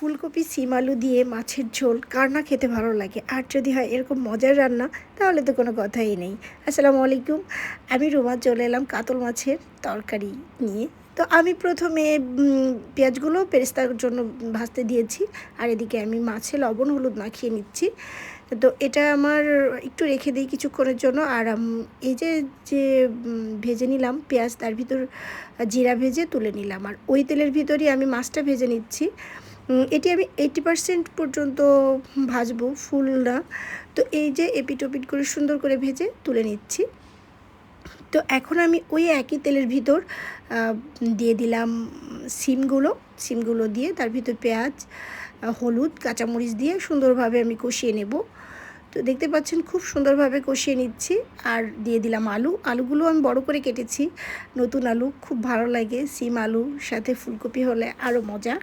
ফুলকপি, সিম আলু দিয়ে মাছের ঝোল, কার না খেতে ভালো লাগে? আর যদি হয় এরকম মজার রান্না, তাহলে তো কোনো কথাই নেই। আসসালামু আলাইকুম। আমি রুমা, চলে এলাম কাতল মাছের তরকারি নিয়ে। তো আমি প্রথমে পেঁয়াজগুলো পেরেস্তার জন্য ভাজতে দিয়েছি। আর এদিকে আমি মাছে লবণ, হলুদ মাখিয়ে নিচ্ছি। তো এটা আমার একটু রেখে দিই কিছুক্ষণের জন্য। আর এই যে যে ভেজে নিলাম পেঁয়াজ, তার ভিতর জিরা ভেজে তুলে নিলাম। আর ওই তেলের ভিতরই আমি মাছটা ভেজে নিচ্ছি। এটি আমি এইটি পার্সেন্ট পর্যন্ত ভাজবো ফুল না তো এই যে এপিট ওপিট করে সুন্দর করে ভেজে তুলে নিচ্ছি। তো এখন আমি ওই একই তেলের ভিতর দিয়ে দিলাম সিমগুলো। সিমগুলো দিয়ে তার ভিতর পেঁয়াজ হলুদ, কাঁচামরিচ দিয়ে সুন্দরভাবে আমি কষিয়ে নেব। তো দেখতে পাচ্ছেন খুব সুন্দরভাবে কষিয়ে নিচ্ছি আর দিয়ে দিলাম আলু। আলুগুলো আমি বড় করে কেটেছি। নতুন আলু, খুব ভালো লাগে। সিম আলু সাথে ফুলকপি হলে আরও মজা।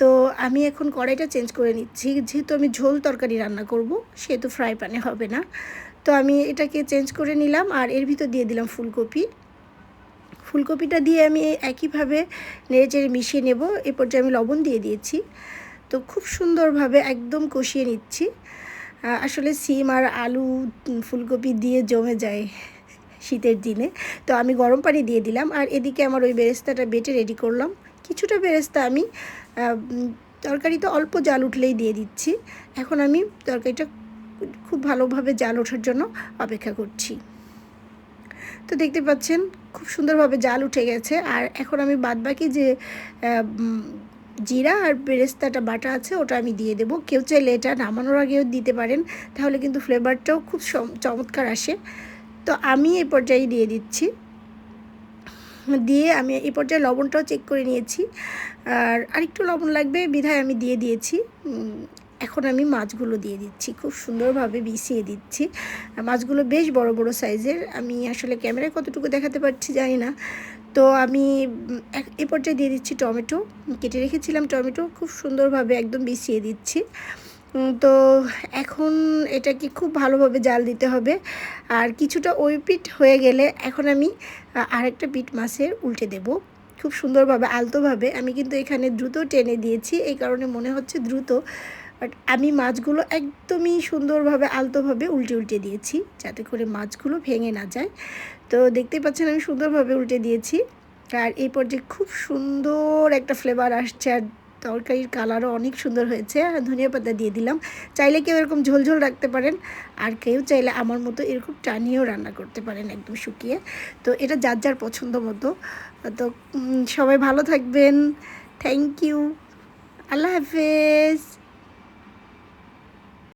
তো আমি এখন কড়াইটা চেঞ্জ করে নিচ্ছি। যেহেতু আমি ঝোল তরকারি রান্না করব, সেহেতু ফ্রাই প্যানে হবে না। তো আমি এটাকে চেঞ্জ করে নিলাম আর এর ভিতর দিয়ে দিলাম ফুলকপি। ফুলকপিটা দিয়ে আমি একইভাবে নেড়ে চেড়ে মিশিয়ে নেব। এ পর্যায়ে আমি লবণ দিয়ে দিয়েছি। তো খুব সুন্দরভাবে একদম কষিয়ে নিচ্ছি। আসলে সিম আর আলু ফুলকপি দিয়ে জমে যায় শীতের দিনে। তো আমি গরম পানি দিয়ে দিলাম আর এদিকে আমার ওই বেরেস্তাটা বেটে রেডি করলাম। কিছুটা বেরেস্তা আমি তরকারিতে অল্প জাল উঠলেই দিয়ে দিচ্ছি। এখন আমি তরকারিটা খুব ভালোভাবে জাল ওঠার জন্য অপেক্ষা করছি। তো দেখতে পাচ্ছেন, খুব সুন্দরভাবে জাল উঠে গেছে। আর এখন আমি বাদবাকি যে জিরা আর বেরেস্তাটা বাটা আছে, ওটা আমি দিয়ে দেবো। কেউ চাইলে এটা নামানোর আগেও দিতে পারেন, তাহলে কিন্তু ফ্লেভারটাও খুব চমৎকার আসে। তো আমি এই পর্যায়ে দিয়ে দিচ্ছি। দিয়ে আমি এই পর্যায়ে লবণটাও চেক করে নিয়েছি। আর আরেকটু লবণ লাগবে, বিধায় আমি দিয়ে দিয়েছি। এখন আমি মাছগুলো দিয়ে দিচ্ছি, খুব সুন্দরভাবে বিছিয়ে দিচ্ছি। মাছগুলো বেশ বড় বড় সাইজের। আমি আসলে ক্যামেরায় কতটুকু দেখাতে পারছি জানি না। তো আমি এ পর্যায়ে দিয়ে দিচ্ছি টমেটো। কেটে রেখেছিলাম টমেটো, খুব সুন্দরভাবে একদম বিছিয়ে দিচ্ছি। তো এখন এটাকে খুব ভালোভাবে জাল দিতে হবে। আর কিছুটা ওই পিঠ হয়ে গেলে এখন আমি আরেকটা পিঠ মাছের উল্টে দেব। খুব সুন্দরভাবে, আলতোভাবে। আমি কিন্তু এখানে দ্রুত টেনে দিয়েছি, এই কারণে মনে হচ্ছে দ্রুত। বাট আমি মাছগুলো একদমই সুন্দরভাবে, আলতোভাবে উল্টে উল্টে দিয়েছি, যাতে করে মাছগুলো ভেঙে না যায়। তো দেখতেই পাচ্ছেন আমি সুন্দরভাবে উল্টে দিয়েছি। আর এই পর্যায়ে খুব সুন্দর একটা ফ্লেভার আসছে, আর তরকারির কালারও অনেক সুন্দর হয়েছে, আর ধনিয়া পাতা দিয়ে দিলাম। চাইলে কেউ এরকম ঝোল ঝোল রাখতে পারেন, আর কেউ চাইলে আমার মতো এরকম টানিয়েও রান্না করতে পারেন একদম শুকিয়ে। তো এটা যার যার পছন্দ মতো। তো সবাই ভালো থাকবেন। থ্যাংক ইউ আল্লাহ হাফেজ।